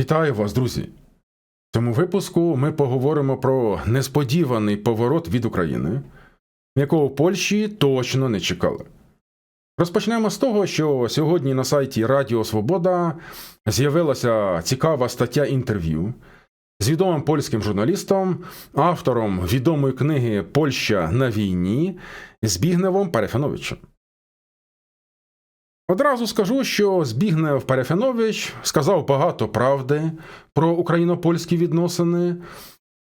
Вітаю вас, друзі! В цьому випуску ми поговоримо про несподіваний поворот від України, якого Польщі точно не чекали. Розпочнемо з того, що сьогодні на сайті Радіо Свобода з'явилася цікава стаття інтерв'ю з відомим польським журналістом, автором відомої книги Польща на війні Збігневом Парефяновичем. Одразу скажу, що Збігнев Парефянович сказав багато правди про україно-польські відносини.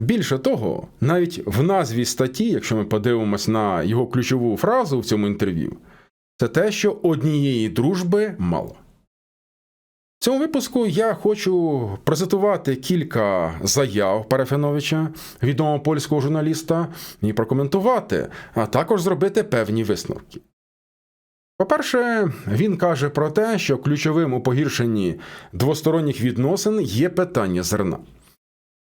Більше того, навіть в назві статті, якщо ми подивимось на його ключову фразу в цьому інтерв'ю, це те, що однієї дружби мало. В цьому випуску я хочу процитувати кілька заяв Парафяновича, відомого польського журналіста, і прокоментувати, а також зробити певні висновки. По-перше, він каже про те, що ключовим у погіршенні двосторонніх відносин є питання зерна.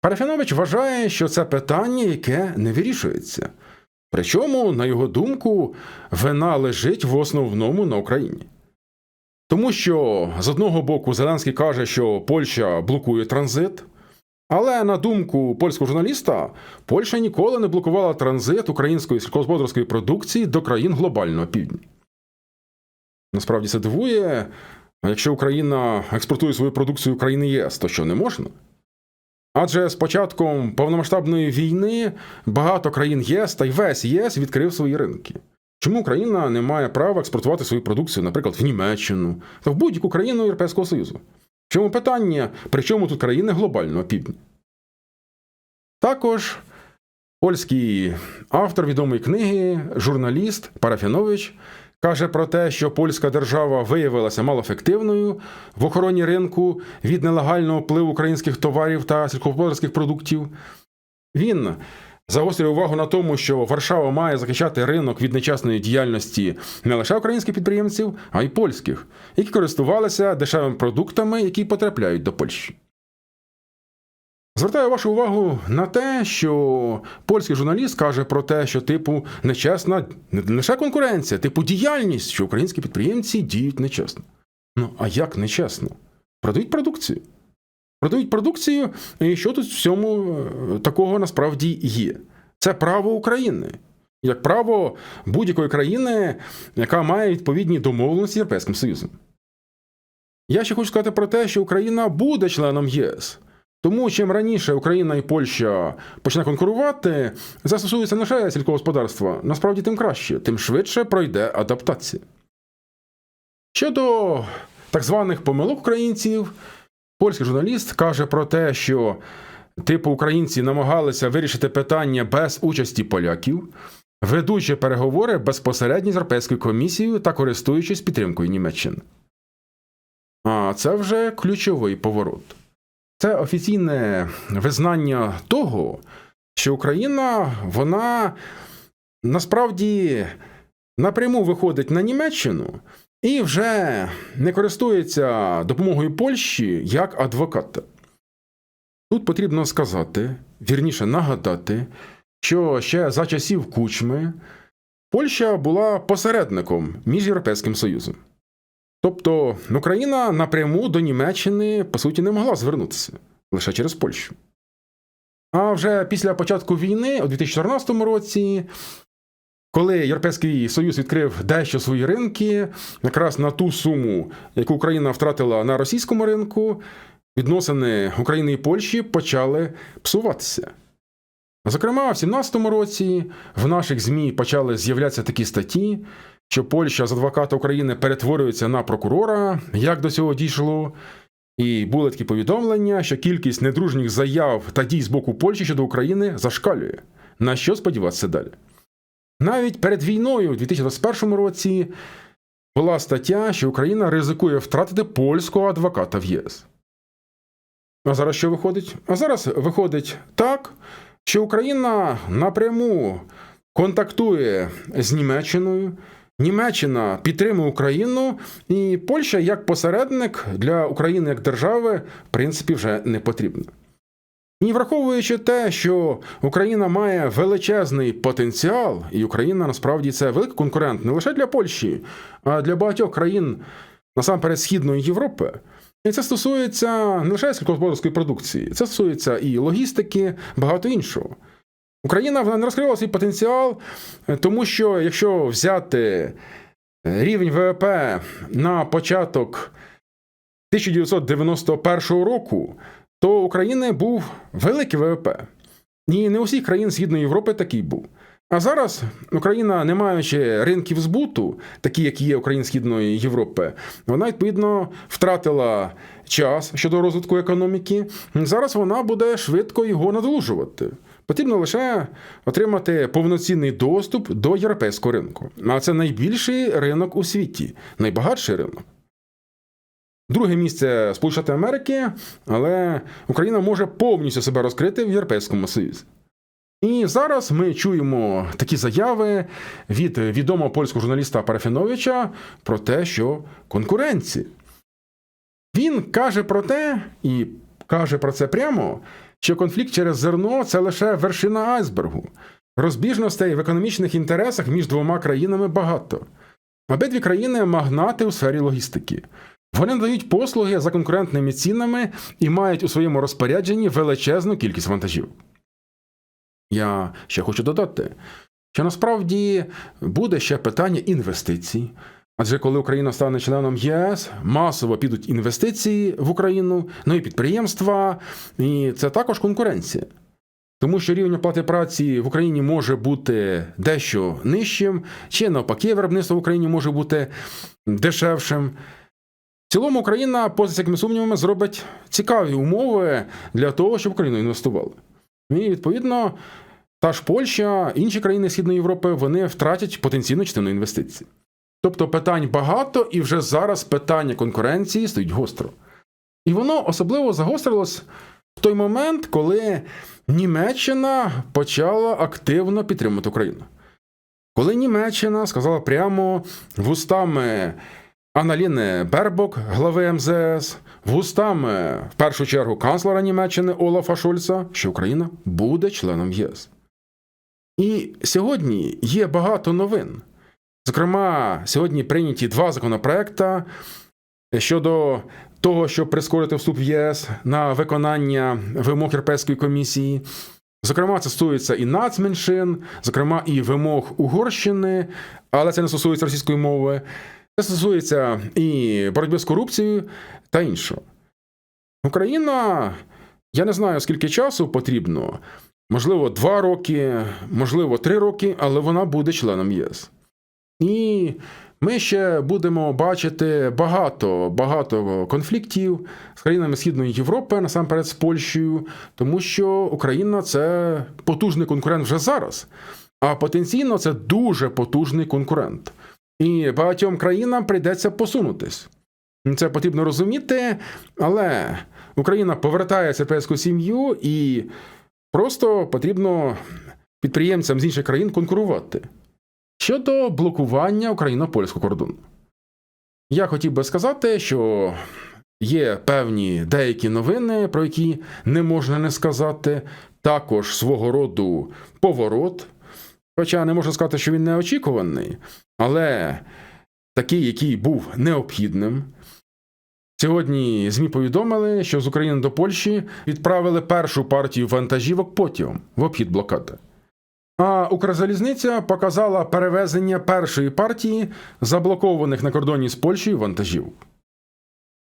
Парафянович вважає, що це питання, яке не вирішується. Причому, на його думку, вина лежить в основному на Україні. Тому що з одного боку Зеленський каже, що Польща блокує транзит, але на думку польського журналіста, Польща ніколи не блокувала транзит української сільськогосподарської продукції до країн глобального півдня. Насправді це дивує, якщо Україна експортує свою продукцію в країни ЄС, то що не можна? Адже з початком повномасштабної війни багато країн ЄС та й весь ЄС відкрив свої ринки. Чому Україна не має права експортувати свою продукцію, наприклад, в Німеччину та в будь-яку країну Європейського Союзу? В чому питання, при чому тут країни глобального півдня? Також польський автор відомої книги, журналіст Парафянович каже про те, що польська держава виявилася малоефективною в охороні ринку від нелегального впливу українських товарів та сільськогосподарських продуктів. Він загострює увагу на тому, що Варшава має захищати ринок від нечесної діяльності не лише українських підприємців, а й польських, які користувалися дешевими продуктами, які потрапляють до Польщі. Звертаю вашу увагу на те, що польський журналіст каже про те, що типу нечесна не лише конкуренція, типу діяльність, що українські підприємці діють нечесно. Ну а як нечесно? Продають продукцію. Продають продукцію, і що тут в цьому е, такого насправді є? Це право України. Як право будь-якої країни, яка має відповідні домовленості з Європейським Союзом. Я ще хочу сказати про те, що Україна буде членом ЄС. Тому чим раніше Україна і Польща почне конкурувати, це стосується не лише сільськогосподарства, насправді тим краще, тим швидше пройде адаптація. Щодо так званих помилок українців, польський журналіст каже про те, що типу українці намагалися вирішити питання без участі поляків, ведучи переговори безпосередньо з Європейською комісією та користуючись підтримкою Німеччини. А це вже ключовий поворот. Це офіційне визнання того, що Україна, вона насправді напряму виходить на Німеччину і вже не користується допомогою Польщі як адвоката. Тут потрібно сказати, вірніше нагадати, що ще за часів кучми Польща була посередником між Європейським Союзом. Тобто Україна напряму до Німеччини, по суті, не могла звернутися лише через Польщу. А вже після початку війни, у 2014 році, коли Європейський Союз відкрив дещо свої ринки, якраз на ту суму, яку Україна втратила на російському ринку, відносини України і Польщі почали псуватися. Зокрема, в 2017 році в наших ЗМІ почали з'являтися такі статті, що Польща з адвоката України перетворюється на прокурора, як до цього дійшло. І були такі повідомлення, що кількість недружніх заяв та дій з боку Польщі щодо України зашкалює. На що сподіватися далі? Навіть перед війною у 2021 році була стаття, що Україна ризикує втратити польського адвоката в ЄС. А зараз що виходить? А зараз виходить так, що Україна напряму контактує з Німеччиною. Німеччина підтримує Україну, і Польща як посередник для України як держави, в принципі, вже не потрібна. І враховуючи те, що Україна має величезний потенціал, і Україна насправді це великий конкурент не лише для Польщі, а для багатьох країн насамперед Східної Європи, І це стосується не лише сільськогосподарської продукції, це стосується і логістики, багато іншого. Україна вона не розкрила свій потенціал, е, тому що якщо взяти е, рівень ВВП на початок 1991 року, то України був великий ВВП. І не у всіх країн Східної Європи такий був. А зараз Україна, не маючи ринків збуту, такі, як є Україна Східної Європи, вона відповідно втратила час щодо розвитку економіки. Зараз вона буде швидко його надолужувати. Потрібно лише отримати повноцінний доступ до європейського ринку. А це найбільший ринок у світі, найбагатший ринок. Друге місце Сполучені Штати Америки, але Україна може повністю себе розкрити в Європейському Союзі. І зараз ми чуємо такі заяви від відомого польського журналіста Парафіновича про те, що конкуренції. Він каже про те, і каже про це прямо, що конфлікт через зерно це лише вершина айсбергу. Розбіжностей в економічних інтересах між двома країнами багато. Обидві країни магнати у сфері логістики. Вони надають послуги за конкурентними цінами і мають у своєму розпорядженні величезну кількість вантажів. Я ще хочу додати, що насправді буде ще питання інвестицій. Адже коли Україна стане членом ЄС, масово підуть інвестиції в Україну, нові підприємства, і це також конкуренція. Тому що рівень оплати праці в Україні може бути дещо нижчим, чи навпаки, виробництво в Україні може бути дешевшим. В цілому Україна, поза всякими сумнівами, зробить цікаві умови для того, щоб Україну інвестували. І відповідно, та ж Польща, інші країни Східної Європи вони втратять потенційну частину інвестицій. Тобто питань багато, і вже зараз питання конкуренції стоїть гостро. І воно особливо загострилось в той момент, коли Німеччина почала активно підтримувати Україну. Коли Німеччина сказала прямо вустами Аналіни Бербок, глави МЗС, вустами, в першу чергу, канцлера Німеччини Олафа Шольца, що Україна буде членом ЄС. І сьогодні є багато новин. Зокрема, сьогодні прийняті два законопроекти щодо того, щоб прискорити вступ в ЄС на виконання вимог Європейської комісії. Зокрема, це стосується і нацменшин, зокрема, і вимог Угорщини, але це не стосується російської мови. Це стосується і боротьби з корупцією та іншого. Україна, я не знаю, скільки часу потрібно, можливо, два роки, можливо, три роки, але вона буде членом ЄС. І ми ще будемо бачити багато багато конфліктів з країнами Східної Європи, насамперед з Польщею, тому що Україна це потужний конкурент вже зараз, а потенційно це дуже потужний конкурент. І багатьом країнам прийдеться посунутись. Це потрібно розуміти, але Україна повертається в європейську сім'ю і просто потрібно підприємцям з інших країн конкурувати. Щодо блокування україно-польського кордону, я хотів би сказати, що є певні деякі новини, про які не можна не сказати, також свого роду поворот. Хоча не можна сказати, що він неочікуваний, але такий, який був необхідним. Сьогодні ЗМІ повідомили, що з України до Польщі відправили першу партію вантажівок потягом в обхід блокади. А Укрзалізниця показала перевезення першої партії заблокованих на кордоні з Польщею вантажів.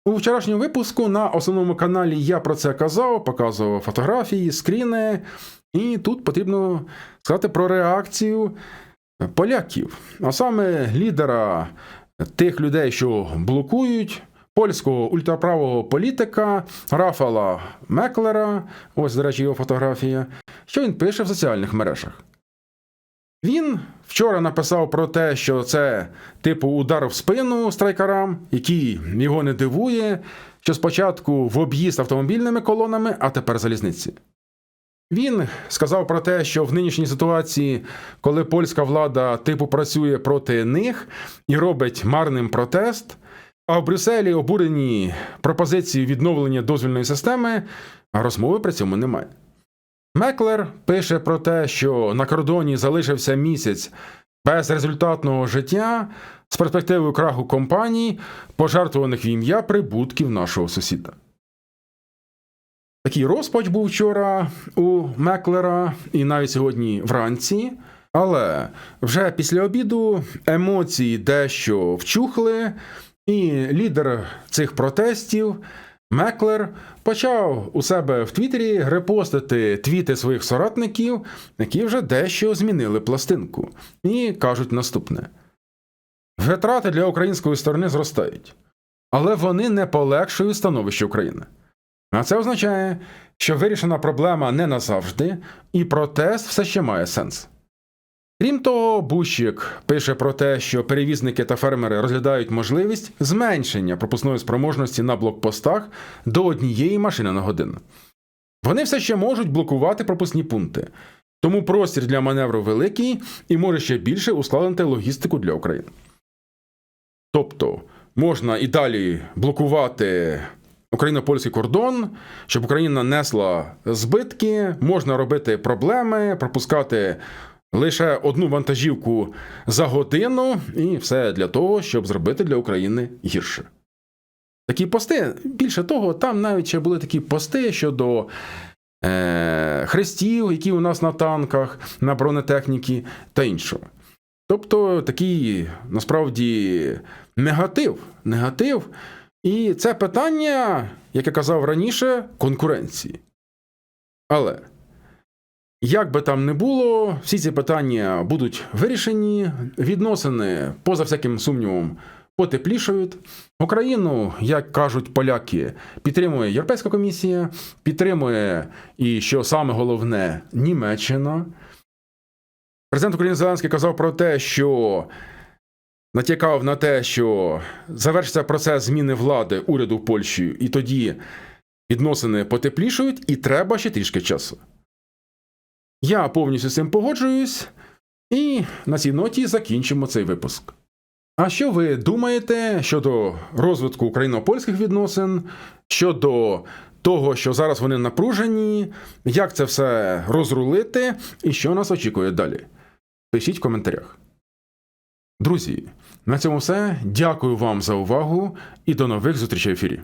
У вчорашньому випуску на основному каналі я про це казав, показував фотографії, скріни, і тут потрібно сказати про реакцію поляків, а саме лідера тих людей, що блокують. Польського ультраправого політика Рафала Меклера, ось, до речі, його фотографія, що він пише в соціальних мережах. Він вчора написав про те, що це типу удар в спину страйкарам, який його не дивує, що спочатку в об'їзд автомобільними колонами, а тепер залізниці. Він сказав про те, що в нинішній ситуації, коли польська влада типу працює проти них і робить марним протест, а в Брюсселі обурені пропозиції відновлення дозвільної системи, а розмови при цьому немає. Меклер пише про те, що на кордоні залишився місяць безрезультатного життя з перспективою краху компаній, пожертвуваних в ім'я прибутків нашого сусіда. Такий розпач був вчора у Меклера і навіть сьогодні вранці. Але вже після обіду емоції дещо вчухли, і лідер цих протестів Меклер почав у себе в Твіттері репостити твіти своїх соратників, які вже дещо змінили пластинку, і кажуть наступне: витрати для української сторони зростають, але вони не полегшують становище України. А це означає, що вирішена проблема не назавжди, і протест все ще має сенс. Крім того, Бущик пише про те, що перевізники та фермери розглядають можливість зменшення пропускної спроможності на блокпостах до однієї машини на годину. Вони все ще можуть блокувати пропускні пункти, тому простір для маневру великий і може ще більше ускладнити логістику для України. Тобто можна і далі блокувати україно-польський кордон, щоб Україна несла збитки, можна робити проблеми, пропускати лише одну вантажівку за годину, і все для того, щоб зробити для України гірше. Такі пости, більше того, там навіть ще були такі пости щодо е, хрестів, які у нас на танках, на бронетехніці та іншого. Тобто такий насправді негатив. негатив. І це питання, як я казав раніше, конкуренції. Але як би там не було, всі ці питання будуть вирішені, відносини, поза всяким сумнівом, потеплішають. Україну, як кажуть поляки, підтримує Європейська комісія, підтримує і, що саме головне, Німеччина. Президент України Зеленський казав про те, що натякав на те, що завершиться процес зміни влади уряду Польщі, і тоді відносини потеплішують, і треба ще трішки часу. Я повністю з цим погоджуюсь, і на цій ноті закінчимо цей випуск. А що ви думаєте щодо розвитку україно-польських відносин, щодо того, що зараз вони напружені, як це все розрулити і що нас очікує далі? Пишіть в коментарях. Друзі, на цьому все. Дякую вам за увагу і до нових зустрічей в ефірі.